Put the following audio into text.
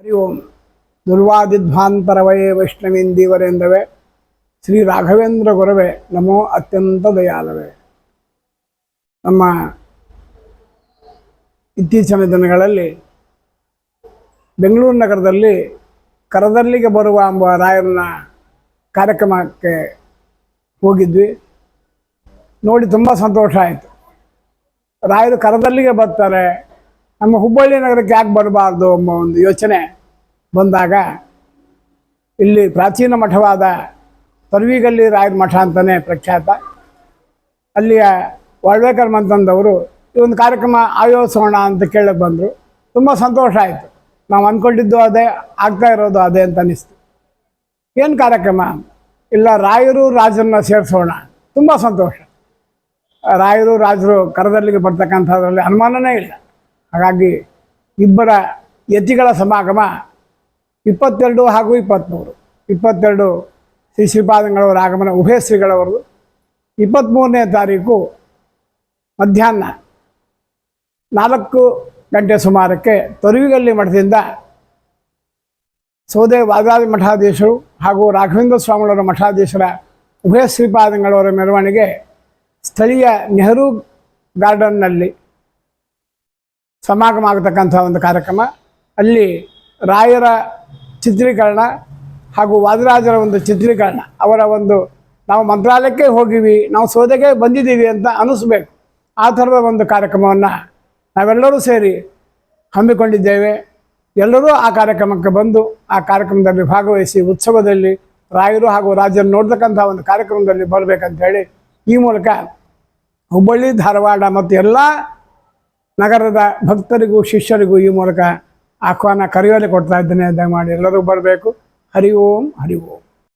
ಹರಿ ಓಂ ದುರ್ವಾದಿಧ್ವಾಂತರವಯೇ ವೈಷ್ಣವೇಂದೀವರೆಂದವೆ ಶ್ರೀ ರಾಘವೇಂದ್ರ ಗೊರವೆ ನಮೋ ಅತ್ಯಂತ ದಯಾಲವೆ ನಮ್ಮ ಇತ್ತೀಚಿನ ದಿನಗಳಲ್ಲಿ ಬೆಂಗಳೂರು ನಗರದಲ್ಲಿ ಕರದಲ್ಲಿಗೆ ಬರುವ ಎಂಬ ರಾಯರನ್ನ ಕಾರ್ಯಕ್ರಮಕ್ಕೆ ಹೋಗಿದ್ವಿ. ನೋಡಿ ತುಂಬ ಸಂತೋಷ ಆಯಿತು. ರಾಯರು ಕರದಲ್ಲಿಗೆ ಬರ್ತಾರೆ. ನಮ್ಮ ಹುಬ್ಬಳ್ಳಿ ನಗರಕ್ಕೆ ಯಾಕೆ ಬರಬಾರ್ದು ಎಂಬ ಒಂದು ಯೋಚನೆ ಬಂದಾಗ ಇಲ್ಲಿ ಪ್ರಾಚೀನ ಮಠವಾದ ತೊರವಿಗಲ್ಲಿ ರಾಯದ ಮಠ ಅಂತಲೇ ಪ್ರಖ್ಯಾತ. ಅಲ್ಲಿಯ ವಾಳ್ವೇಕರ್ ಮಂತಂದವರು ಈ ಒಂದು ಕಾರ್ಯಕ್ರಮ ಆಯೋಜಿಸೋಣ ಅಂತ ಕೇಳಕ್ಕೆ ಬಂದರು. ತುಂಬ ಸಂತೋಷ ಆಯಿತು. ನಾವು ಅಂದ್ಕೊಂಡಿದ್ದು ಅದೇ, ಆಗ್ತಾ ಇರೋದು ಅದೇ ಅಂತ ಅನ್ನಿಸ್ತು. ಏನು ಕಾರ್ಯಕ್ರಮ? ಇಲ್ಲ, ರಾಯರು ರಾಜರನ್ನ ಸೇರಿಸೋಣ. ತುಂಬ ಸಂತೋಷ. ರಾಯರು ರಾಜರು ಕರದಲ್ಲಿಗೆ ಬರ್ತಕ್ಕಂಥದ್ರಲ್ಲಿ ಅನುಮಾನನೇ ಇಲ್ಲ. ಹಾಗಾಗಿ ಇಬ್ಬರ ಯತಿಗಳ ಸಮಾಗಮ ಇಪ್ಪತ್ತೆರಡು ಹಾಗೂ ಇಪ್ಪತ್ತ್ಮೂರು ಇಪ್ಪತ್ತೆರಡು ಶ್ರೀ ಶ್ರೀಪಾದಂಗಳವರ ಆಗಮನ, ಉಭಯ ಶ್ರೀಗಳವರದು. ಇಪ್ಪತ್ತ್ಮೂರನೇ ತಾರೀಕು ಮಧ್ಯಾಹ್ನ ನಾಲ್ಕು ಗಂಟೆ ಸುಮಾರಕ್ಕೆ ತೊರವಿಗಲ್ಲಿ ಮಠದಿಂದ ಸೌದೆ ವಾದಾದಿ ಮಠಾಧೀಶರು ಹಾಗೂ ರಾಘವೇಂದ್ರ ಸ್ವಾಮಿಗಳವರ ಮಠಾಧೀಶರ ಉಭಯ ಶ್ರೀಪಾದಂಗಳವರ ಮೆರವಣಿಗೆ ಸ್ಥಳೀಯ ನೆಹರು ಗಾರ್ಡನ್ನಲ್ಲಿ ಸಮಾಗಮ ಆಗತಕ್ಕಂಥ ಒಂದು ಕಾರ್ಯಕ್ರಮ. ಅಲ್ಲಿ ರಾಯರ ಚಿತ್ರೀಕರಣ ಹಾಗೂ ವಾದಿರಾಜರ ಒಂದು ಚಿತ್ರೀಕರಣ. ಅವರ ಒಂದು ನಾವು ಮಂತ್ರಾಲಯಕ್ಕೆ ಹೋಗಿವಿ, ನಾವು ಸೋದೆಗೆ ಬಂದಿದ್ದೀವಿ ಅಂತ ಅನಿಸ್ಬೇಕು. ಆ ಥರದ ಒಂದು ಕಾರ್ಯಕ್ರಮವನ್ನು ನಾವೆಲ್ಲರೂ ಸೇರಿ ಹಮ್ಮಿಕೊಂಡಿದ್ದೇವೆ. ಎಲ್ಲರೂ ಆ ಕಾರ್ಯಕ್ರಮಕ್ಕೆ ಬಂದು, ಆ ಕಾರ್ಯಕ್ರಮದಲ್ಲಿ ಭಾಗವಹಿಸಿ, ಉತ್ಸವದಲ್ಲಿ ರಾಯರು ಹಾಗೂ ರಾಜರು ನೋಡ್ತಕ್ಕಂಥ ಒಂದು ಕಾರ್ಯಕ್ರಮದಲ್ಲಿ ಬರಬೇಕಂತ ಹೇಳಿ ಈ ಮೂಲಕ ಹುಬ್ಬಳ್ಳಿ, ಧಾರವಾಡ ಮತ್ತು ಎಲ್ಲ ನಗರದ ಭಕ್ತರಿಗೂ ಶಿಷ್ಯರಿಗೂ ಈ ಮೂಲಕ ಆಹ್ವಾನ ಕರೆಯೋಲೆ ಕೊಡ್ತಾ ಇದ್ದೇನೆ. ಮಾಡಿ ಎಲ್ಲರೂ ಬರಬೇಕು. ಹರಿ ಓಂ ಹರಿ ಓಂ.